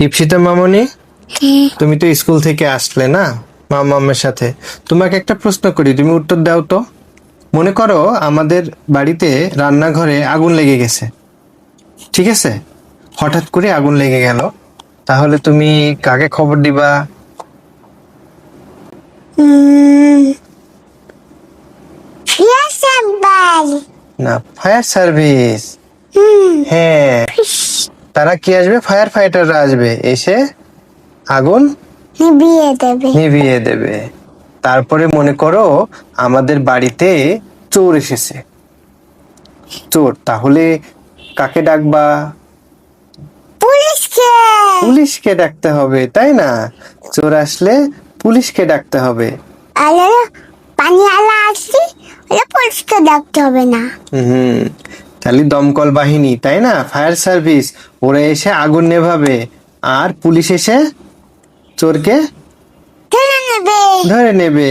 ইপসিতা মামনি? তুমি তো স্কুল থেকে আসলে না মামামের সাথে। তোমাকে একটা প্রশ্ন করি তুমি উত্তর দাও তো। মনে করো আমাদের বাড়িতে রান্নাঘরে আগুন লেগে গেছে। ঠিক আছে? হঠাৎ করে আগুন লেগে গেল। তাহলে তুমি কাকে খবর দিবা. না ফায়ার সার্ভিস হ্যাঁ। তারা কি আসবে? ফায়ার ফাইটাররা আসবে। এসে আগুন নিভিয়ে দেবে। নিভিয়ে দেবে। তারপরে মনে করো আমাদের বাড়িতে চোর এসেছে। চোর তাহলে কাকে ডাকবা? পুলিশকে! পুলিশকে ডাকতে হবে তাই না? চোর আসলে পুলিশকে ডাকতে হবে। আলো পানি আলা আসছি পুলিশকে ডাকতে হবে না। হুম। তাহলে দমকল বাহিনী তাই না? ফায়ার সার্ভিস ওরা এসে আগুন নেভাবে। আর পুলিশ এসে চোরকে ধরে নেবে। ধরে নেবে।